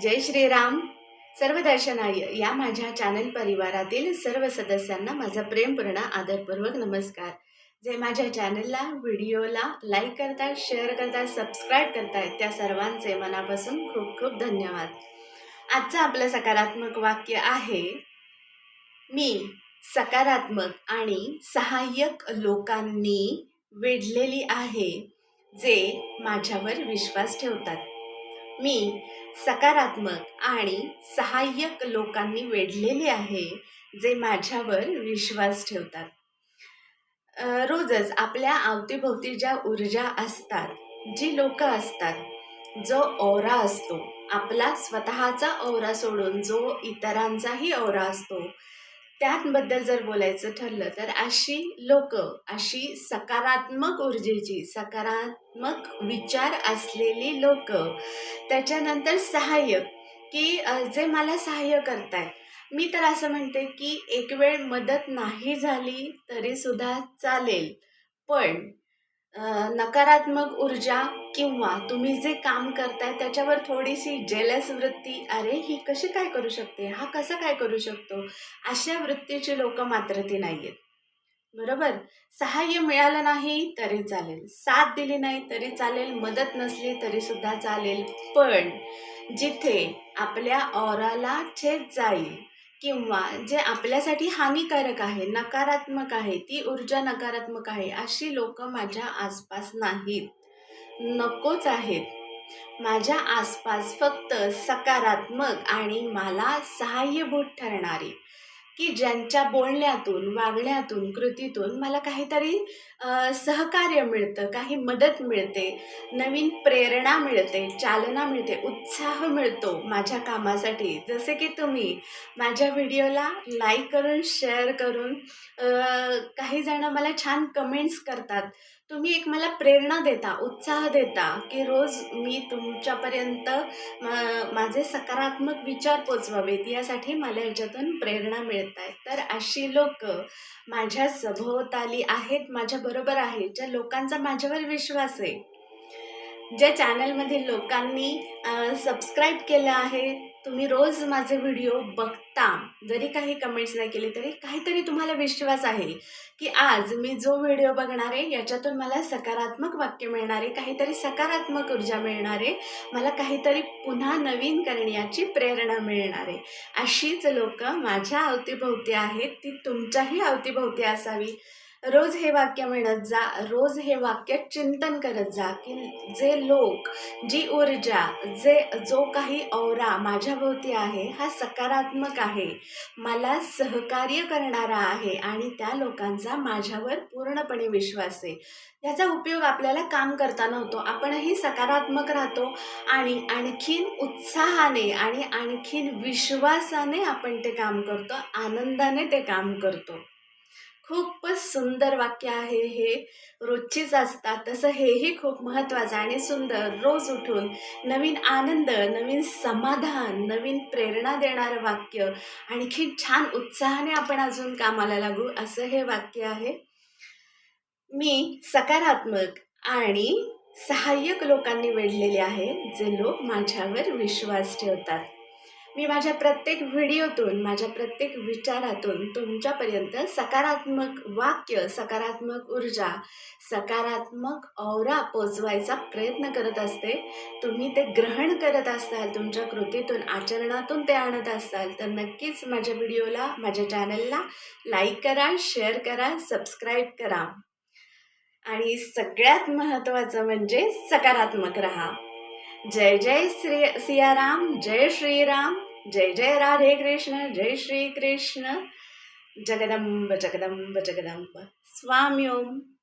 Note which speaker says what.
Speaker 1: जय श्रीराम. सर्व दर्शनाय या माझ्या चॅनल परिवारातील सर्व सदस्यांना माझा प्रेमपूर्ण आदरपूर्वक नमस्कार. जे माझ्या चॅनलला व्हिडिओला लाईक करतात शेअर करतात सबस्क्राईब करतायत त्या सर्वांचे मनापासून खूप खूप धन्यवाद. आजचं आपलं सकारात्मक वाक्य आहे मी सकारात्मक आणि सहाय्यक लोकांनी वेढलेली आहे जे माझ्यावर विश्वास ठेवतात. मी सकारात्मक आणि सहाय्यक लोकांनी वेढलेले आहे जे माझ्यावर विश्वास ठेवतात. रोजच आपल्या अवतीभोवती ज्या ऊर्जा असतात जी लोक असतात जो ओरा असतो आपला स्वतःचा ओरा सोडून जो इतरांचाही ओरा असतो त्याबद्दल जर बोलायचं ठरलं तर अशी लोक अशी सकारात्मक ऊर्जेची सकारात्मक विचार असलेली लोक त्याच्यानंतर सहाय्य की जे मला सहाय्य करताय मी तर असं म्हणते की एक वेळ मदत नाही झाली तरीसुद्धा चालेल. पण नकारात्मक ऊर्जा किंवा तुम्ही जे काम करताय त्याच्यावर थोडीशी जेलस वृत्ती अरे ही कशी काय करू शकते? हा कसं काय करू शकतो? अशा वृत्तीची लोक मात्र ती नाही आहेत बरोबर? सहाय्य मिळालं नाही तरी चालेल. साथ दिली नाही तरी चालेल. मदत नसली तरी सुद्धा चालेल. पण जिथे आपल्या औराला छेद जाईल किंवा जे आपल्यासाठी हानिकारक आहे नकारात्मक आहे ती ऊर्जा नकारात्मक आहे अशी लोक माझ्या आसपास नाहीत. नकोच आहेत. माझ्या आसपास फक्त सकारात्मक आणि मला सहाय्यभूत ठरणारी. की ज्यांच्या बोलण्यातून वागण्यातून कृतीतून मला काहीतरी सहकार्य मिळतं काही मदत मिळते नवीन प्रेरणा मिळते चालना मिळते उत्साह मिळतो माझ्या कामासाठी. जसे की तुम्ही माझ्या व्हिडिओला लाईक करून शेअर करून काही जणं मला छान कमेंट्स करतात. तुम्ही एक मला प्रेरणा देता उत्साह देता की रोज मी तुमच्यापर्यंत माझे सकारात्मक विचार पोचवावेत. यासाठी मला याच्यातून प्रेरणा मिळत आहे तर अशी लोक माझ्या सभोवताली आहेत माझ्याबरोबर आहेत ज्या लोकांचा माझ्यावर विश्वास आहे. ज्या चॅनलमधील लोकांनी सबस्क्राईब केलं आहे तुम्ही रोज माझे व्हिडिओ बघता जरी काही कमेंट्स नाही केले तरी काहीतरी तुम्हाला विश्वास आहे की आज मी जो व्हिडिओ बघणार आहे याच्यातून मला सकारात्मक वाक्य मिळणार आहे काहीतरी सकारात्मक ऊर्जा मिळणार आहे मला काहीतरी पुन्हा नवीन करण्याची प्रेरणा मिळणार आहे. अशीच लोक माझ्या अवतीभोवती आहेत ती तुमच्याही अवतीभोवती असावी. रोज हे वाक्य म्हणत जा रोज हे वाक्य चिंतन करत जा की जे लोक जी ऊर्जा जे जो काही औरा माझ्याभोवती आहे हा सकारात्मक आहे मला सहकार्य करणारा आहे आणि त्या लोकांचा माझ्यावर पूर्णपणे विश्वास आहे. याचा उपयोग आपल्याला काम करताना होतो. आपणही सकारात्मक राहतो आणि आणखीन उत्साहाने आणि आणखीन विश्वासाने आपण ते काम करतो आनंदाने ते काम करतो. खूपच सुंदर वाक्य आहे हे. रोजचीच असतात तसं हेही खूप महत्त्वाचं आणि सुंदर. रोज उठून नवीन आनंद नवीन समाधान नवीन प्रेरणा देणारं वाक्य. आणखी छान उत्साहाने आपण अजून कामाला लागू असं हे वाक्य आहे. मी सकारात्मक आणि सहाय्यक लोकांनी वेढलेले आहे जे लोक माझ्यावर विश्वास ठेवतात. मी माझ्या प्रत्येक व्हिडिओतून माझ्या प्रत्येक विचारातून तुमच्यापर्यंत सकारात्मक वाक्य सकारात्मक ऊर्जा सकारात्मक औरा पोचवायचा प्रयत्न करत असते. तुम्ही ते ग्रहण करत असाल तुमच्या कृतीतून आचरणातून ते आणत असाल तर नक्कीच माझ्या व्हिडिओला माझ्या चॅनलला लाईक करा शेअर करा सबस्क्राईब करा. आणि सगळ्यात महत्त्वाचं म्हणजे सकारात्मक राहा. जय जय श्री सियाराम जय श्रीराम. जय जय राधे कृष्ण जय श्री कृष्ण। जगदंब जगदंब जगदंब। स्वामी ओम।